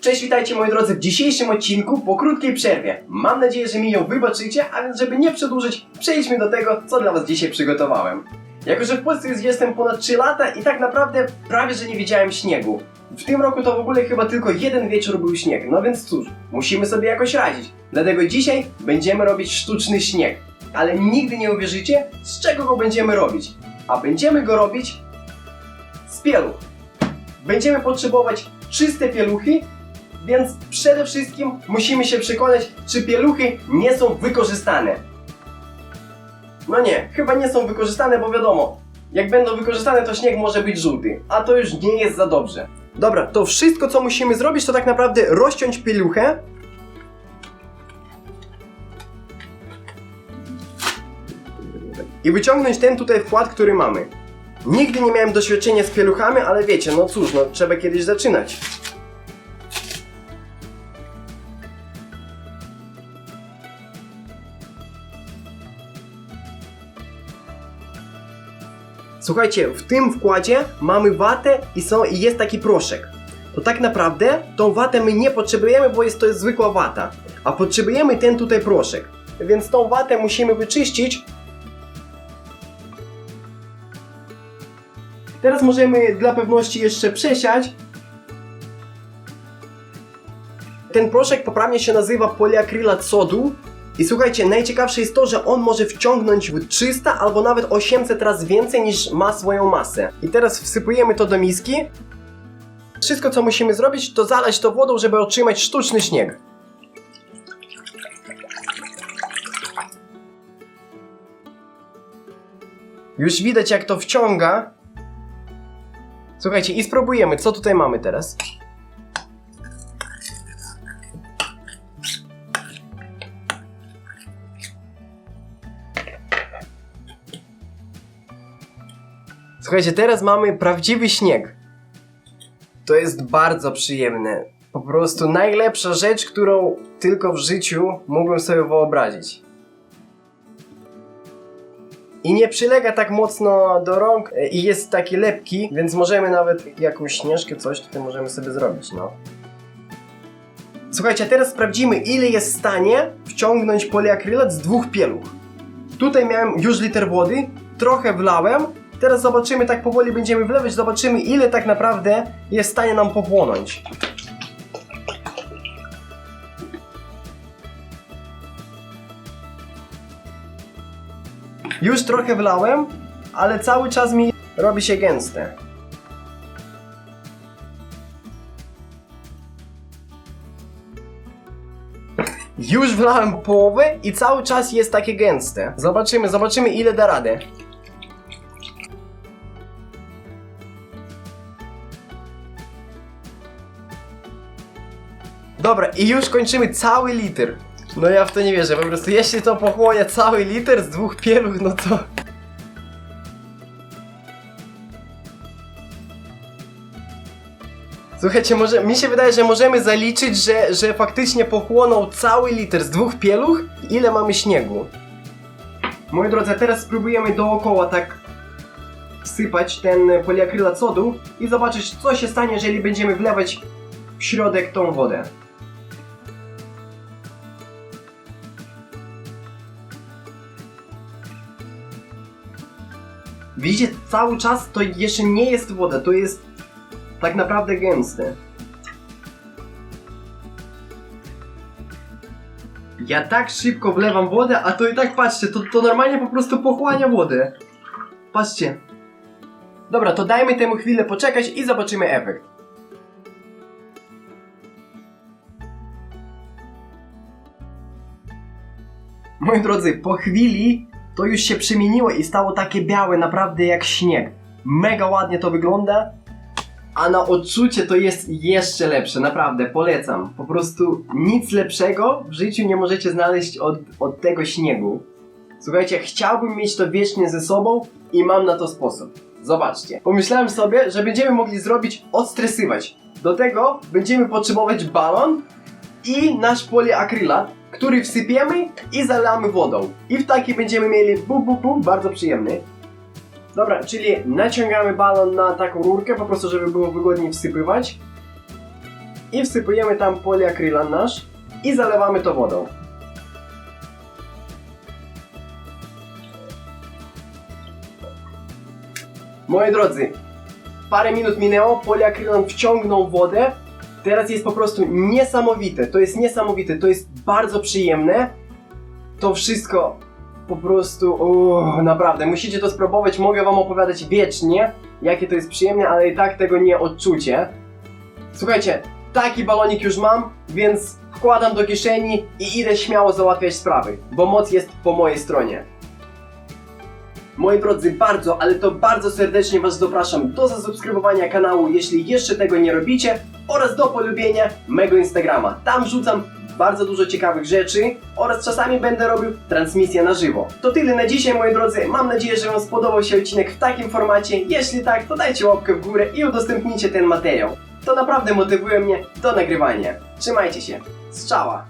Cześć, witajcie moi drodzy w dzisiejszym odcinku po krótkiej przerwie. Mam nadzieję, że mi ją wybaczycie, a więc żeby nie przedłużyć, przejdźmy do tego, co dla was dzisiaj przygotowałem. Jako, że w Polsce już jestem ponad 3 lata i tak naprawdę prawie, że nie widziałem śniegu. W tym roku to w ogóle chyba tylko jeden wieczór był śnieg, no więc cóż, musimy sobie jakoś radzić. Dlatego dzisiaj będziemy robić sztuczny śnieg. Ale nigdy nie uwierzycie, z czego go będziemy robić. A będziemy go robić z pieluch. Będziemy potrzebować czyste pieluchy, więc przede wszystkim musimy się przekonać, czy pieluchy nie są wykorzystane. No nie, chyba nie są wykorzystane, bo wiadomo, jak będą wykorzystane, to śnieg może być żółty, a to już nie jest za dobrze. Dobra, to wszystko co musimy zrobić, to tak naprawdę rozciąć pieluchę. I wyciągnąć ten tutaj wkład, który mamy. Nigdy nie miałem doświadczenia z pieluchami, ale wiecie, no cóż, no trzeba kiedyś zaczynać. Słuchajcie, w tym wkładzie mamy watę i, są, i jest taki proszek. To tak naprawdę tą watę my nie potrzebujemy, bo jest to jest zwykła wata. A potrzebujemy ten tutaj proszek. Więc tą watę musimy wyczyścić. Teraz możemy dla pewności jeszcze przesiać. Ten proszek poprawnie się nazywa poliakrylat sodu. I słuchajcie, najciekawsze jest to, że on może wciągnąć w 300 albo nawet 800 razy więcej niż ma swoją masę. I teraz wsypujemy to do miski. Wszystko co musimy zrobić to zalać to wodą, żeby otrzymać sztuczny śnieg. Już widać jak to wciąga. Słuchajcie, i spróbujemy, co tutaj mamy teraz. Słuchajcie, teraz mamy prawdziwy śnieg. To jest bardzo przyjemne. Po prostu najlepsza rzecz, którą tylko w życiu mógłbym sobie wyobrazić. I nie przylega tak mocno do rąk e, i jest taki lepki, więc możemy nawet jakąś śnieżkę, coś tutaj możemy sobie zrobić, no. Słuchajcie, a teraz sprawdzimy ile jest w stanie wciągnąć poliakrylat z dwóch pieluch. Tutaj miałem już liter wody, trochę wlałem, teraz zobaczymy, tak powoli będziemy wlewać, zobaczymy ile tak naprawdę jest w stanie nam pochłonąć. Już trochę wlałem, ale cały czas mi robi się gęste. Już wlałem połowę i cały czas jest takie gęste. Zobaczymy, zobaczymy ile da radę. Dobra, i już kończymy cały liter. No ja w to nie wierzę, po prostu jeśli to pochłonie cały liter z dwóch pieluch, no to... Słuchajcie, może, mi się wydaje, że możemy zaliczyć, że, że faktycznie pochłonął cały liter z dwóch pieluch. Ile mamy śniegu? Moi drodzy, teraz spróbujemy dookoła tak wsypać ten poliakrylat sodu i zobaczyć, co się stanie, jeżeli będziemy wlewać w środek tą wodę. Widzicie, cały czas to jeszcze nie jest woda, to jest tak naprawdę gęste. Ja tak szybko wlewam wodę, a to i tak patrzcie, to, to normalnie po prostu pochłania wodę. Patrzcie. Dobra, to dajmy temu chwilę poczekać i zobaczymy efekt. Moi drodzy, po chwili to już się przemieniło i stało takie białe, naprawdę jak śnieg. Mega ładnie to wygląda, a na odczucie to jest jeszcze lepsze, naprawdę, polecam. Po prostu nic lepszego w życiu nie możecie znaleźć od, od tego śniegu. Słuchajcie, chciałbym mieć to wiecznie ze sobą i mam na to sposób. Zobaczcie. Pomyślałem sobie, że będziemy mogli zrobić odstresywać. Do tego będziemy potrzebować balon i nasz poliakrylat, który wsypiemy i zalamy wodą. I w taki będziemy mieli bu bu bu, bardzo przyjemny. Dobra, czyli naciągamy balon na taką rurkę, po prostu żeby było wygodniej wsypywać. i wsypujemy tam poliakrylan nasz i zalewamy to wodą. Moi drodzy, parę minut minęło, poliakrylan wciągnął wodę. Teraz jest po prostu niesamowite. To jest niesamowite, to jest bardzo przyjemne. To wszystko po prostu, uuu, naprawdę, musicie to spróbować. Mogę wam opowiadać wiecznie, jakie to jest przyjemne, ale i tak tego nie odczucie. Słuchajcie, taki balonik już mam, więc wkładam do kieszeni i idę śmiało załatwiać sprawy, bo moc jest po mojej stronie. Moi drodzy, bardzo, ale to bardzo serdecznie Was zapraszam do zasubskrybowania kanału, jeśli jeszcze tego nie robicie, oraz do polubienia mego Instagrama. Tam rzucam bardzo dużo ciekawych rzeczy oraz czasami będę robił transmisję na żywo. To tyle na dzisiaj, moi drodzy. Mam nadzieję, że Wam spodobał się odcinek w takim formacie. Jeśli tak, to dajcie łapkę w górę i udostępnijcie ten materiał. To naprawdę motywuje mnie do nagrywania. Trzymajcie się. Strzała!